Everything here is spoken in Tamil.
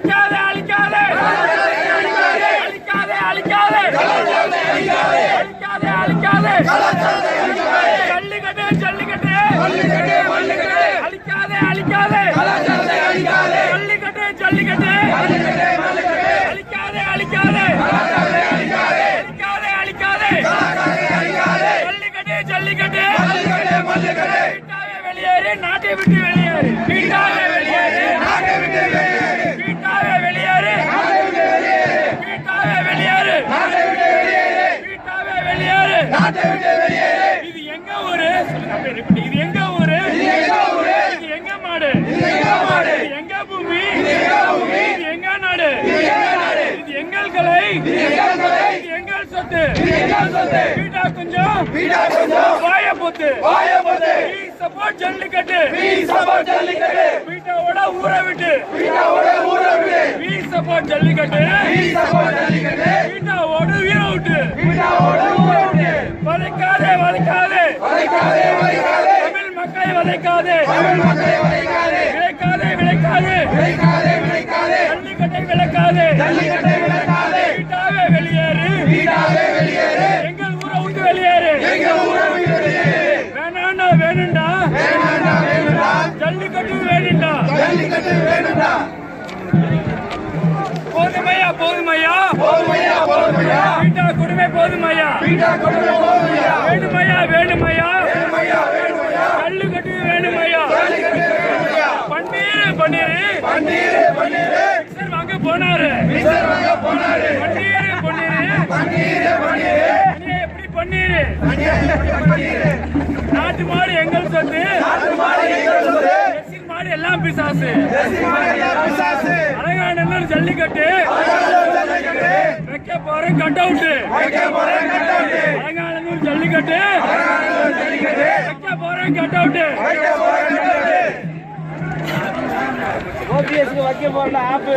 அழிக்காதே அழிக்காதே அழிக்காதே அழிக்காதே அழிக்காதே அழிக்காதே ஜல்லிக்கட்டு ஜல்லிக்கட்டு அழிக்காதே அழிக்காதே ஜல்லிக்கட்டு ஜல்லிக்கட்டு அழிக்காதே அழிக்காதே அழிக்காதே அழிக்காதே ஜல்லிக்கட்டு ஜல்லிக்கட்டு வீட்டாவே வெளியேறு நாட்டை விட்டு வெளியேறு இது எங்க ஊரு. இது எங்க ஊரு? இது எங்க மாடு? இது எங்க பூமி? இது எங்க நாடு? இது எங்கள் கலை? இது எங்கள் சொத்து? வீட்டா கொஞ்சம்? வாய போத்து சப்போர்ட் ஜல்லிக்கட்டு. வீட்டாவோட ஊரை விட்டு. We support Jallikattu. வீட்டாவோட வதைக்காதே. வதைக்காதே தமிழ் மக்களை வதைக்காதே. விளைக்காதே விளைக்காதே. ஜல்லிக்கட்டை விளக்காதே. வீட்டாவே வெளியேறு. எங்கள் ஊரை விட்டு வெளியேறு. வேணாண்டா வேணுண்டா ஜல்லிக்கட்டு வேணுண்டா போதுமையா போதுமையா? வேணுமையா வேணுமையா? ஜல்லிக்கட்டு வேணுமையா? பன்னீர் பன்னீர். மிக்சர் வாங்க போனாரு. பன்னீர் பன்னீர். எப்படி பன்னீர்? நாட்டு மாடு எங்கள் சொத்து. மாடு எல்லாம் பிசாசு. அழகான ஜல்லிக்கட்டு. வைக்க போறேன் கட் அவுட் அலங்காநல்லூர் ஜல்லிக்கட்டு. வைக்க போறேன் கட் அவுட் ஓபிஎஸ்க்கு வைக்க போறல ஆப்பு.